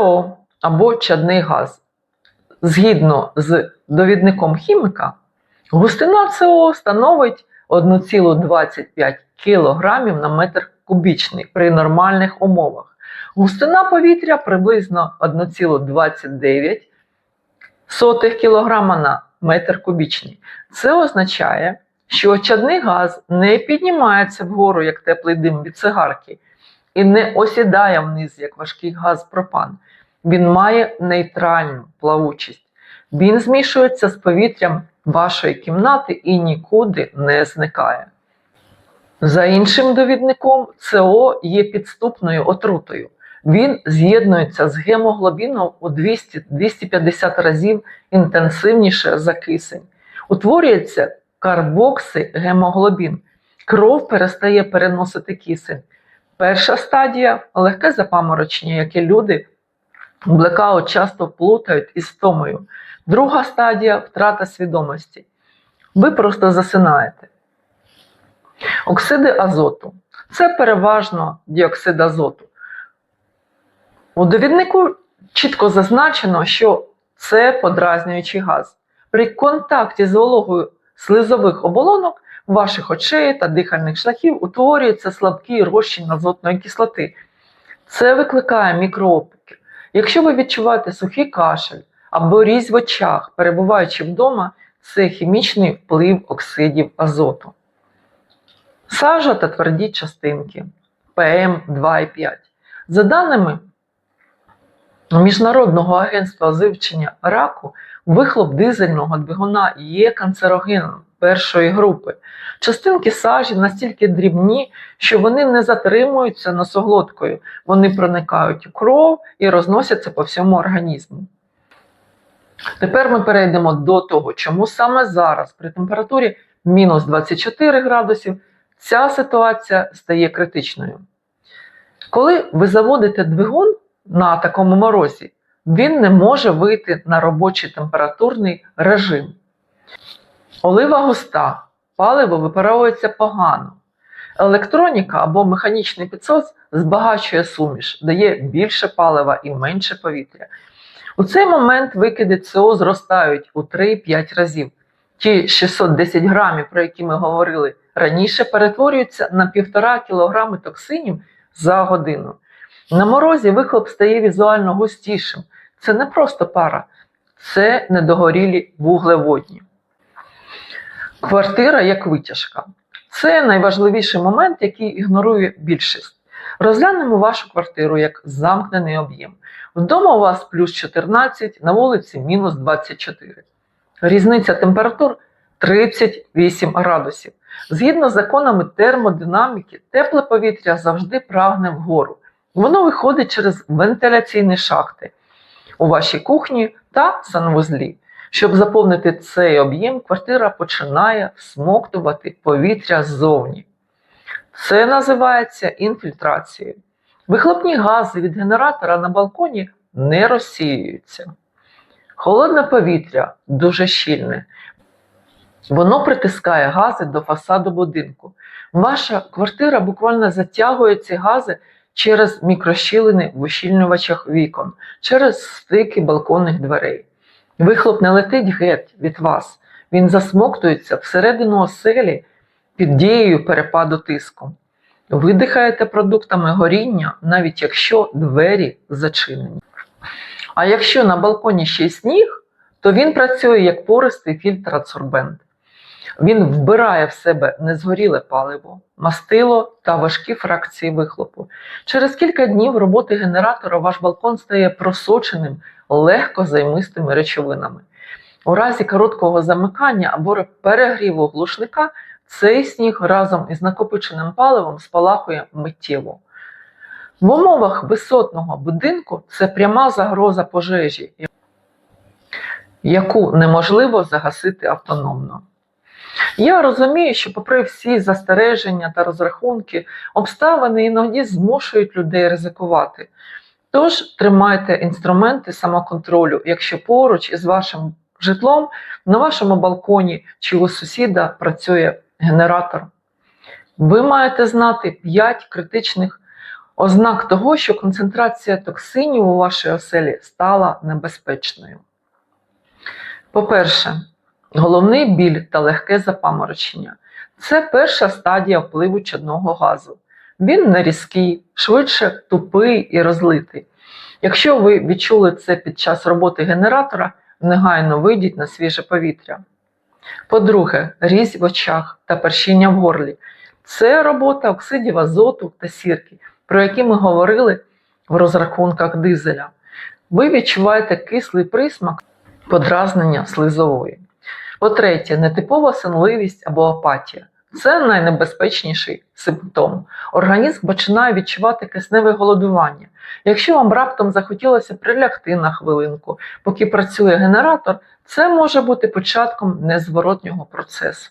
СО або чадний газ. Згідно з довідником хіміка, густина СО становить 1,25 кг на метр кубічний при нормальних умовах. Густина повітря приблизно 1,29 кг на метр кубічний. Це означає, що чадний газ не піднімається вгору як теплий дим від цигарки і не осідає вниз як важкий газ пропан. Він має нейтральну плавучість. Він змішується з повітрям вашої кімнати і нікуди не зникає. За іншим довідником, СО є підступною отрутою. Він з'єднується з гемоглобіном у 200-250 разів інтенсивніше за кисень. Утворюється карбоксигемоглобін. Кров перестає переносити кисень. Перша стадія легке запаморочення, яке люди блекаут часто плутають із втомою. Друга стадія втрата свідомості. Ви просто засинаєте. Оксиди азоту. Це переважно діоксид азоту. У довіднику чітко зазначено, що це подразнюючий газ. При контакті з вологою слизових оболонок ваших очей та дихальних шляхів утворюється слабкий розчин азотної кислоти. Це викликає мікроопіки. Якщо ви відчуваєте сухий кашель або різь в очах, перебуваючи вдома, це хімічний вплив оксидів азоту. Сажа та тверді частинки ПМ2,5. За даними Міжнародного агентства з раку, вихлоп дизельного двигуна є канцерогеном першої групи. Частинки сажі настільки дрібні, що вони не затримуються носоглоткою, вони проникають у кров і розносяться по всьому організму. Тепер ми перейдемо до того, чому саме зараз, при температурі мінус 24 градусів, ця ситуація стає критичною. Коли ви заводите двигун на такому морозі, він не може вийти на робочий температурний режим. Олива густа, паливо випаровується погано. Електроніка або механічний підсос збагачує суміш, дає більше палива і менше повітря. У цей момент викиди СО зростають у 3-5 разів. Ті 610 грамів, про які ми говорили раніше, перетворюються на 1,5 кг токсинів за годину. На морозі вихлоп стає візуально густішим. Це не просто пара, це недогорілі вуглеводні. Квартира як витяжка. Це найважливіший момент, який ігнорує більшість. Розглянемо вашу квартиру як замкнений об'єм. Вдома у вас плюс 14, на вулиці мінус 24. Різниця температур 38 градусів. Згідно з законами термодинаміки, тепле повітря завжди прагне вгору. Воно виходить через вентиляційні шахти у вашій кухні та санвузлі. Щоб заповнити цей об'єм, квартира починає всмоктувати повітря ззовні. Це називається інфільтрацією. Вихлопні гази від генератора на балконі не розсіюються. Холодне повітря дуже щільне. Воно притискає гази до фасаду будинку. Ваша квартира буквально затягує ці гази через мікрощілини в ущільнювачах вікон, через стики балконних дверей. Вихлоп не летить геть від вас, він засмоктується всередину оселі під дією перепаду тиску. Ви дихаєте продуктами горіння, навіть якщо двері зачинені. А якщо на балконі ще й сніг, то він працює як пористий фільтр адсорбент. Він вбирає в себе незгоріле паливо, мастило та важкі фракції вихлопу. Через кілька днів роботи генератора ваш балкон стає просоченим легко займистими речовинами. У разі короткого замикання або перегріву глушника цей сніг разом із накопиченим паливом спалахує миттєво. В умовах висотного будинку це пряма загроза пожежі, яку неможливо загасити автономно. Я розумію, що, попри всі застереження та розрахунки, обставини іноді змушують людей ризикувати. Тож тримайте інструменти самоконтролю, якщо поруч із вашим житлом на вашому балконі чи у сусіда працює генератор. Ви маєте знати 5 критичних Ознак того, що концентрація токсинів у вашій оселі стала небезпечною. По-перше, головний біль та легке запаморочення це перша стадія впливу чадного газу. Він не різкий, швидше тупий і розлитий. Якщо ви відчули це під час роботи генератора, негайно вийдіть на свіже повітря. По-друге, різь в очах та першіння в горлі. Це робота оксидів азоту та сірки, про які ми говорили в розрахунках дизеля. Ви відчуваєте кислий присмак подразнення слизової. По-третє, нетипова сонливість або апатія. Це найнебезпечніший симптом. Організм починає відчувати кисневе голодування. Якщо вам раптом захотілося прилягти на хвилинку, поки працює генератор, це може бути початком незворотнього процесу.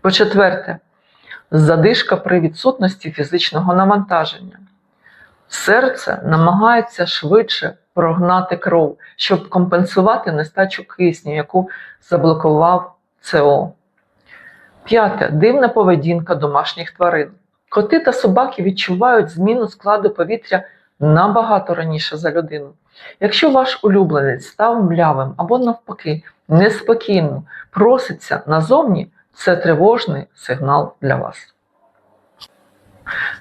По-четверте, задишка при відсутності фізичного навантаження. Серце намагається швидше прогнати кров, щоб компенсувати нестачу кисню, яку заблокував СО. П'яте дивна поведінка домашніх тварин. Коти та собаки відчувають зміну складу повітря набагато раніше за людину. Якщо ваш улюбленець став млявим або навпаки неспокійно проситься назовні, це тривожний сигнал для вас.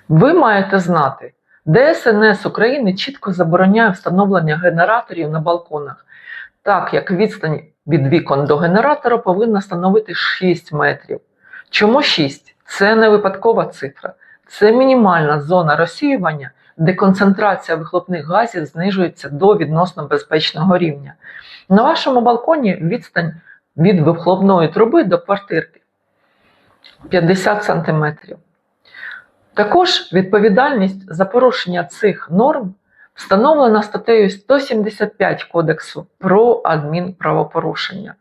Ви маєте знати, ДСНС України чітко забороняє встановлення генераторів на балконах, так як відстань від вікон до генератора повинна становити 6 метрів. Чому 6? Це не випадкова цифра, це мінімальна зона розсіювання, де концентрація вихлопних газів знижується до відносно безпечного рівня. На вашому балконі відстань від вихлопної труби до квартирки 50 см. Також відповідальність за порушення цих норм встановлена статтею 175 Кодексу про адмінправопорушення.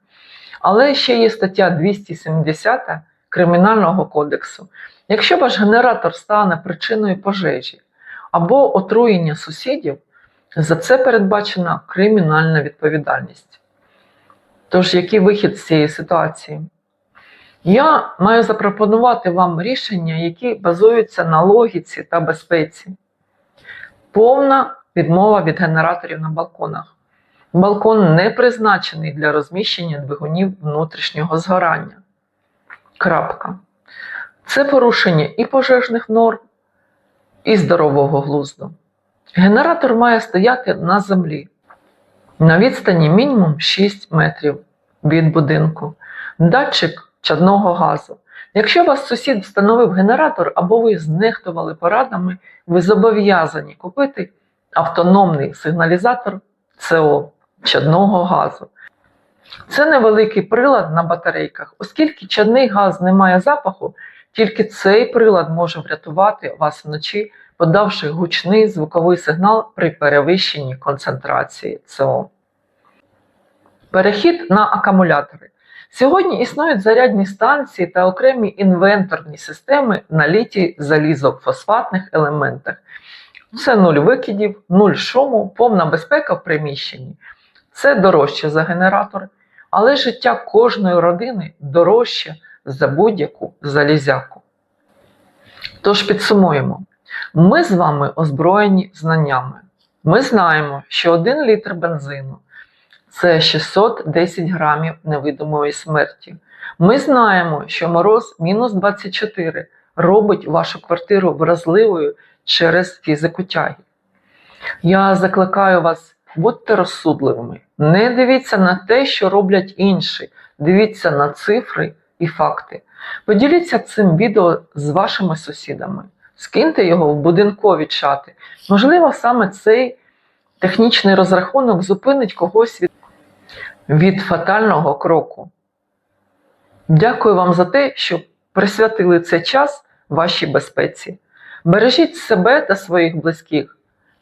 Але ще є стаття 270 Кримінального кодексу. Якщо ваш генератор стане причиною пожежі або отруєння сусідів, за це передбачена кримінальна відповідальність. Тож, який вихід з цієї ситуації? Я маю запропонувати вам рішення, які базуються на логіці та безпеці. Повна відмова від генераторів на балконах. Балкон не призначений для розміщення двигунів внутрішнього згорання. Крапка. Це порушення і пожежних норм, і здорового глузду. Генератор має стояти на землі на відстані мінімум 6 метрів від будинку. Датчик чадного газу. Якщо вас сусід встановив генератор або ви знехтували порадами, ви зобов'язані купити автономний сигналізатор СО чадного газу. Це невеликий прилад на батарейках, оскільки чадний газ не має запаху, тільки цей прилад може врятувати вас вночі, подавши гучний звуковий сигнал при перевищенні концентрації СО. Перехід на акумулятори. Сьогодні існують зарядні станції та окремі інвенторні системи на літій залізофосфатних елементах. Це нуль викидів, нуль шуму, повна безпека в приміщенні. Це дорожче за генератор, але життя кожної родини дорожче за будь-яку залізяку. Тож підсумуємо, ми з вами озброєні знаннями. Ми знаємо, що 1 літр бензину це 610 грамів невидимої смерті. Ми знаємо, що мороз мінус 24 робить вашу квартиру вразливою через фізику тяги. Я закликаю вас, будьте розсудливими. Не дивіться на те, що роблять інші. Дивіться на цифри і факти. Поділіться цим відео з вашими сусідами. Скиньте його в будинкові чати. Можливо, саме цей технічний розрахунок зупинить когось від, від фатального кроку. Дякую вам за те, що присвятили цей час вашій безпеці. Бережіть себе та своїх близьких.